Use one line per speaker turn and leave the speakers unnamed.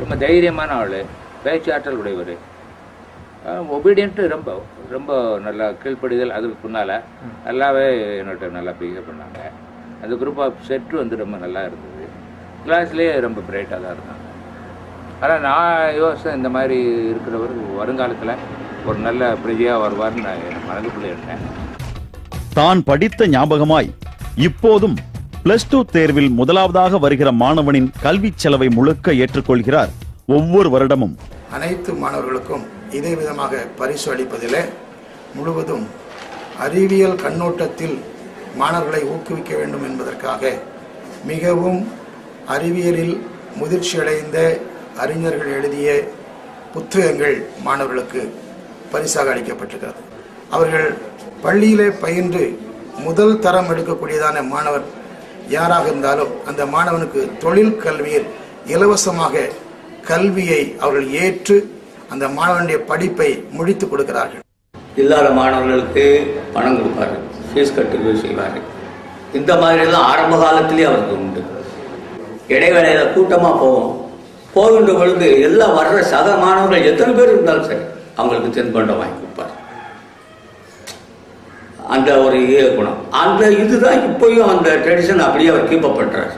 ரொம்ப தைரியமான ஆள் பேச்சாற்றல் உடையவர். ஒபீடியன்ட்டு ரொம்ப ரொம்ப நல்லா கீழ்ப்படிதல் அதுக்கு பின்னால் நல்லாவே என்னோட நல்லா பிஹேவ் பண்ணாங்க. அந்த குரூப் ஆஃப் செட்டு வந்து ரொம்ப நல்லா இருந்தது. கிளாஸ்லேயே ரொம்ப பிரைட்டாக தான் இருந்தாங்க. ஆனால் நான் யோசித்தேன் இந்த மாதிரி இருக்கிறவர் வருங்காலத்தில் ஒரு நல்ல பிரஜையாக வருவார்னு நான் என் மனதுக்குள்ளே இருந்தேன்
தான் படித்த ஞாபகமாய் இப்போதும் பிளஸ் டூ தேர்வில் முதலாவதாக வருகிற மாணவனின் கல்விச் செலவை முழுக்க ஏற்றுக்கொள்கிறார் ஒவ்வொரு வருடமும்.
அனைத்து மாணவர்களுக்கும் இதே விதமாக பரிசு அளிப்பதிலே முழுவதும் அறிவியல் கண்ணோட்டத்தில் மாணவர்களை ஊக்குவிக்க வேண்டும் என்பதற்காக மிகவும் அறிவியலில் முதிர்ச்சியடைந்த அறிஞர்கள் எழுதிய புத்தகங்கள் மாணவர்களுக்கு பரிசாக அளிக்கப்பட்டிருக்கிறது. அவர்கள் பள்ளியிலே பயின்று முதல் தரம் எடுக்கக்கூடியதான மாணவர் யாராக இருந்தாலும் அந்த மாணவனுக்கு தொழில் கல்வியில் இலவசமாக கல்வியை அவர்கள் ஏற்று அந்த மாணவனுடைய படிப்பை முடித்து கொடுக்கிறார்கள்.
இல்லாத மாணவர்களுக்கு பணம் கொடுப்பாரு ஃபீஸ் கட்டுறது செய்வார் இந்த மாதிரிலாம் ஆரம்ப காலத்திலேயே அவருக்கு உண்டு. இடைவேளையில் கூட்டமாக போவோம். போகின்ற பொழுது எல்லாம் வர்ற சக மாணவர்கள் எத்தனை பேர் இருந்தாலும் சரி அவங்களுக்கு தென்பண்டம் வாங்கி கொடுப்பார் அந்த ஒரு குணம் அந்த இதுதான் இப்போயும் அந்த ட்ரெடிஷன் அப்படியே அவர் கீப்பப் பண்ணுறாரு